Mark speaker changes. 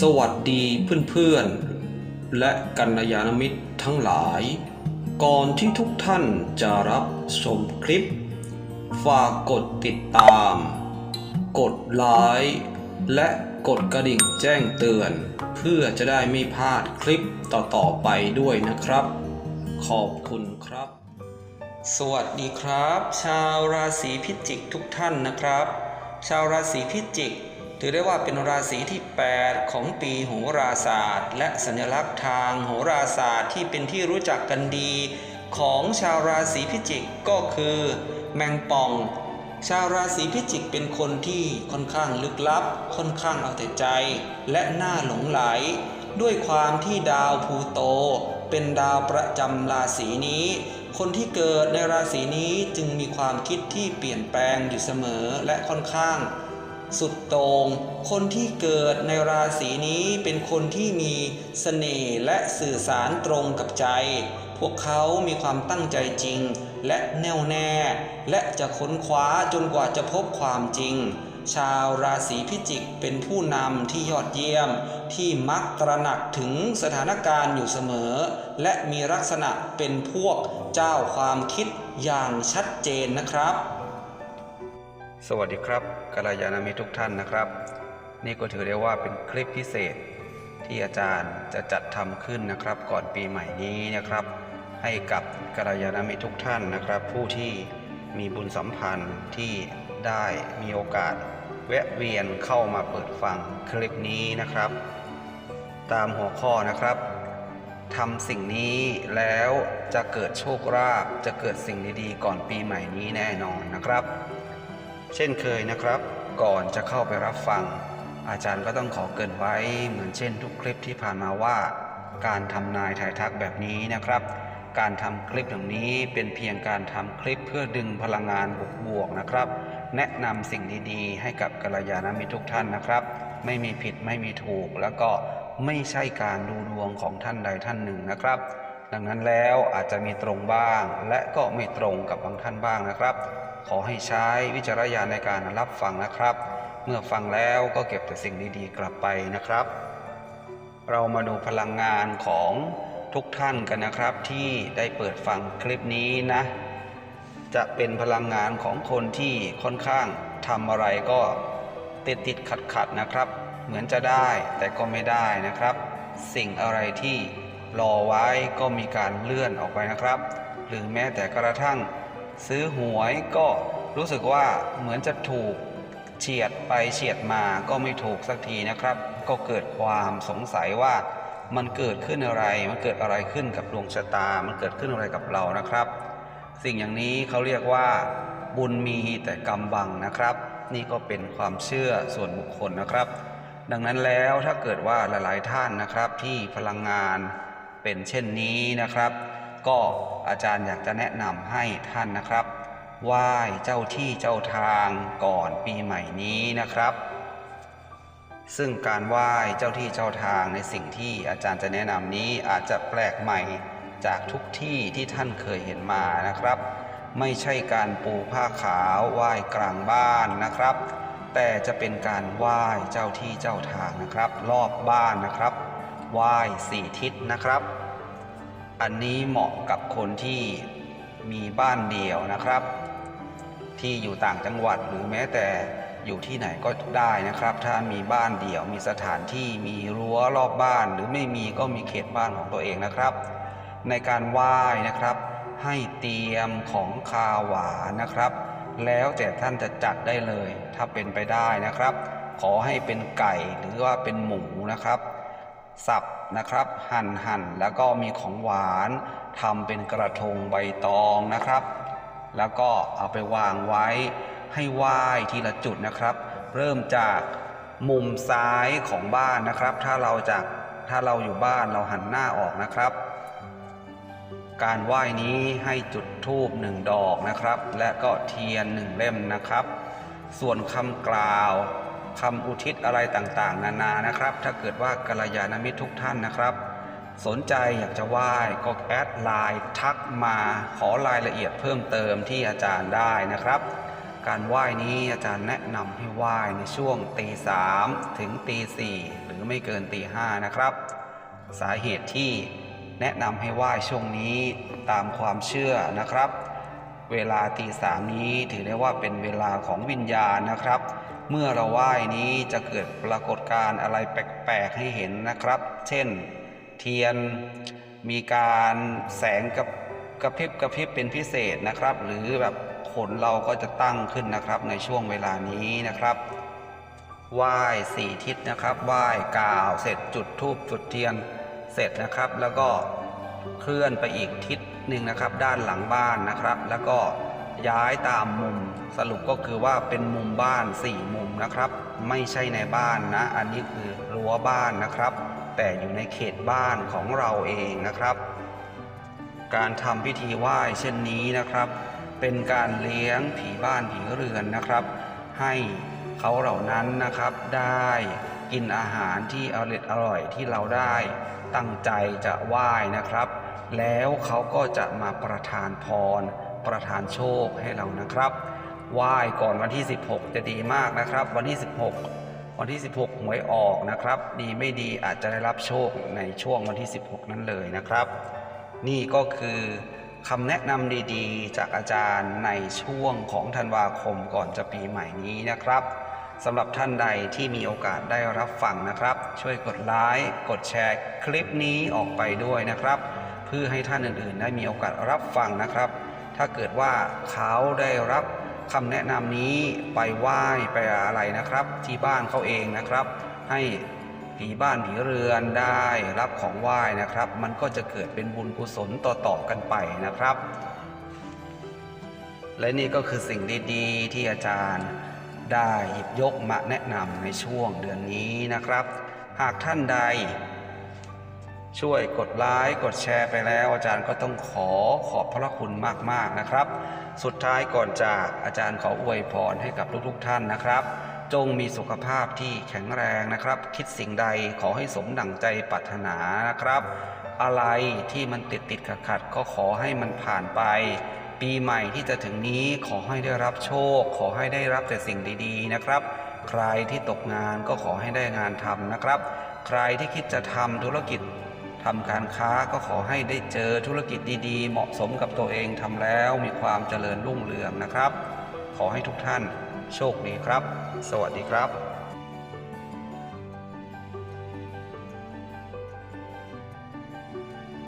Speaker 1: สวัสดีเพื่อนๆ และกัลยาณมิตรทั้งหลาย ก่อนที่ทุกท่านจะรับชมคลิป ฝากกดติดตาม กดไลค์และกดกระดิ่งแจ้งเตือน เพื่อจะได้ไม่พลาดคลิปต่อๆไปด้วยนะครับ ขอบคุณครับ สวัสดีครับ ชาวราศีพิจิกทุกท่านนะครับ ชาวราศีพิจิก ถือได้ว่าเป็นราศีที่ 8 ของปีโหราศาสตร์ และสัญลักษณ์ทางโหราศาสตร์ที่เป็นที่รู้จักกันดี ของชาวราศีพิจิกก็คือ แมงป่อง ชาวราศีพิจิกเป็นคนที่ค่อนข้างลึกลับ ค่อนข้างเอาแต่ใจ และน่าหลงไหล ด้วยความที่ดาวพูโต เป็นดาวประจำราศีนี้คนที่เกิดในราศีนี้จึงมีความคิดที่เปลี่ยนแปลงอยู่เสมอและค่อนข้าง สุดโตง่งคนที่เกิดในราศีนี้เป็นคนที่มีเสน่ห์และสื่อสารตรงกับใจ พวกเขามีความตั้งใจจริง และแน่วแน่ และจะค้นคว้าจนกว่าจะพบความจริง ชาวราศีพิจิกเป็นผู้นำที่ยอดเยี่ยม ที่มักตระหนักถึงสถานการณ์อยู่เสมอ และมีลักษณะเป็นพวกเจ้าความคิดอย่างชัดเจนนะครับ สวัสดีครับกัลยาณมิตรทุกท่านนะครับ นี่ก็ถือได้ว่าเป็นคลิปพิเศษที่อาจารย์จะจัดทำขึ้นนะครับ ก่อนปีใหม่นี้นะครับ ให้กับกัลยาณมิตรทุกท่านนะครับ ผู้ที่มีบุญสัมพันธ์ที่ได้มีโอกาส แวะเวียนเข้ามาเปิดฟังคลิปนี้นะครับ ตามหัวข้อนะครับทำสิ่งนี้แล้วจะเกิดโชคลาภจะเกิดสิ่งดีๆ ก่อนปีใหม่นี้แน่นอนนะครับ เช่นเคยนะครับ ก่อนจะเข้าไปรับฟัง อาจารย์ก็ต้องขอเกินไว้เหมือนเช่นทุกคลิปที่ผ่านมาว่า การทำนายถ่ายทักแบบนี้นะครับ การทำคลิปอย่างนี้เป็นเพียงการทำคลิปเพื่อดึงพลังงานบวกๆนะครับ แนะนำสิ่งดีๆ ให้กับกัลยาณมิตรทุกท่านนะครับ ไม่มีผิดไม่มีถูกแล้วก็ไม่ใช่การดูดวงของท่านใดท่านหนึ่งนะครับ ดังนั้นแล้วอาจจะมีตรงบ้าง และก็ไม่ตรงกับบางท่านบ้างนะครับ ขอให้ใช้วิจารณญาณในการรับฟังนะครับ เมื่อฟังแล้วก็เก็บแต่สิ่งดีๆ กลับไปนะครับ เรามาดูพลังงานของทุกท่านกันนะครับที่ได้เปิดฟังคลิปนี้นะ จะเป็นพลังงานของคนที่ค่อนข้างทำอะไรก็ติดติดขัดขัดนะครับ เหมือนจะได้แต่ก็ไม่ได้นะครับ สิ่งอะไรที่ รอไว้ก็มีการเลื่อนออกไปนะครับ หรือแม้แต่กระทั่ง ซื้อหวยก็รู้สึกว่าเหมือนจะถูกเฉียดไปเฉียดมาก็ไม่ถูกสักทีนะครับ ก็เกิดความสงสัยว่ามันเกิดขึ้นอะไร มันเกิดอะไรขึ้นกับดวงชะตา มันเกิดขึ้นอะไรกับเรานะครับ สิ่งอย่างนี้เขาเรียกว่า บุญมีแต่กรรมบังนะครับ นี่ก็เป็นความเชื่อส่วนบุคคลนะครับ ดังนั้นแล้วถ้าเกิดว่าหลาย ๆ ท่านนะครับที่พลังงาน เป็นเช่นนี้นะครับ ก็อาจารย์อยากจะแนะนำให้ท่านนะครับไหว้เจ้าที่เจ้าทางก่อนปีใหม่นี้นะครับ ซึ่งการไหว้เจ้าที่เจ้าทางในสิ่งที่อาจารย์จะแนะนำนี้อาจจะแปลกใหม่จากทุกที่ที่ท่านเคยเห็นมานะครับ ไม่ใช่การปูผ้าขาวไหว้กลางบ้านนะครับ แต่จะเป็นการไหว้เจ้าที่เจ้าทางนะครับ รอบบ้านนะครับ ไหว้สี่ทิศนะครับ อันนี้เหมาะกับคนที่มีบ้านเดี่ยวนะครับ ที่อยู่ต่างจังหวัดหรือแม้แต่อยู่ที่ไหนก็ได้นะครับ ถ้ามีบ้านเดี่ยวมีสถานที่มีรั้วรอบบ้าน หรือไม่มีก็มีเขตบ้านของตัวเองนะครับ ในการไหว้นะครับ ให้เตรียมของคาหวานนะครับ แล้วแต่ท่านจะจัดได้เลย ถ้าเป็นไปได้นะครับ ขอให้เป็นไก่หรือว่าเป็นหมูนะครับ สับนะครับหั่นหั่นแล้วก็มีของหวานทำเป็นกระทงใบตองนะครับ แล้วก็เอาไปวางไว้ให้ไหว้ทีละจุดนะครับ เริ่มจากมุมซ้ายของบ้านนะครับ ถ้าเราจากถ้าเราอยู่บ้านเราหันหน้าออกนะครับ การไหว้นี้ให้จุดธูปหนึ่งดอกนะครับ และก็เทียนหนึ่งเล่มนะครับ ส่วนคำกล่าว คำอุทิศอะไรต่างๆ นานานะครับ ถ้าเกิดว่ากัลยาณมิตรทุกท่านนะครับ สนใจอยากจะไหว้ก็แอดไลน์ทักมาขอรายละเอียดเพิ่มเติมที่อาจารย์ได้นะครับ
Speaker 2: การไหว้นี้อาจารย์แนะนำให้ไหว้ในช่วงตีสามถึงตีสี่หรือไม่เกินตีห้านะครับ สาเหตุที่แนะนำให้ไหว้ช่วงนี้ตามความเชื่อนะครับ เวลาตีสามนี้ถือได้ว่าเป็นเวลาของวิญญาณนะครับ เมื่อเราไหว้นี้จะเกิดปรากฏการณ์อะไรแปลกๆให้เห็นนะครับ เช่น เทียนมีการแสงกับกระพริบกระพริบเป็นพิเศษนะครับ หรือแบบขนเราก็จะตั้งขึ้นนะครับในช่วงเวลานี้นะครับไหว้สี่ทิศนะครับไหว้กล่าวเสร็จจุดธูปจุดเทียนเสร็จนะครับ แล้วก็เคลื่อนไปอีกทิศหนึ่งนะครับ ด้านหลังบ้านนะครับ แล้วก็ ย้ายตามมุม สรุปก็คือว่าเป็นมุมบ้านสี่มุมนะครับ ไม่ใช่ในบ้านนะ อันนี้คือรั้วบ้านนะครับ แต่อยู่ในเขตบ้านของเราเองนะครับ การทำพิธีไหว้เช่นนี้นะครับ เป็นการเลี้ยงผีบ้านผีเรือนนะครับ ให้เขาเหล่านั้นนะครับได้กินอาหารที่อร่อยอร่อยที่เราได้ตั้งใจจะไหว้นะครับ แล้วเขาก็จะมาประทานพร ประทานโชคให้เรานะครับไหว้ก่อนวันที่ 16 จะดีมากนะครับ วันที่ 16 วันที่ 16 หวยออกนะครับ ดีไม่ดีอาจจะได้รับโชคในช่วงวันที่ 16 นั้นเลยนะครับ นี่ก็คือคำแนะนำดีๆ จากอาจารย์ในช่วงของธันวาคมก่อนจะปีใหม่นี้นะครับสำหรับท่านใดที่มีโอกาสได้รับฟังนะครับ ช่วยกดไลค์กดแชร์คลิปนี้ออกไปด้วยนะครับ เพื่อให้ท่านอื่นๆ ได้มีโอกาสรับฟังนะครับ ถ้าเกิดว่าเขาได้รับคำแนะนำนี้ไปไหว้ไปอะไรนะครับ ที่บ้านเขาเองนะครับ ให้ผีบ้านผีเรือนได้รับของไหว้นะครับ มันก็จะเกิดเป็นบุญกุศลต่อๆกันไปนะครับ และนี่ก็คือสิ่งดีๆ ที่อาจารย์ได้หยิบยกมาแนะนำในช่วงเดือนนี้นะครับ หากท่านใด ช่วยกดไลค์กดแชร์ไปแล้ว อาจารย์ก็ต้องขอขอบพระคุณมากๆนะครับ สุดท้ายก่อนจากอาจารย์ขออวยพรให้กับทุกๆท่านนะครับ จงมีสุขภาพที่แข็งแรงนะครับ คิดสิ่งใดขอให้สมดั่งใจปรารถนานะครับ อะไรที่มันติดติดขัดขัดก็ขอให้มันผ่านไป ปีใหม่ที่จะถึงนี้ขอให้ได้รับโชค ขอให้ได้รับแต่สิ่งดีๆนะครับ ใครที่ตกงานก็ขอให้ได้งานทำนะครับ ใครที่คิดจะทำธุรกิจ ทำการค้าก็ขอให้ได้เจอธุรกิจดีๆ เหมาะสมกับตัวเองทำแล้วมีความเจริญรุ่งเรืองนะครับ ขอให้ทุกท่านโชคดีครับ สวัสดีครับ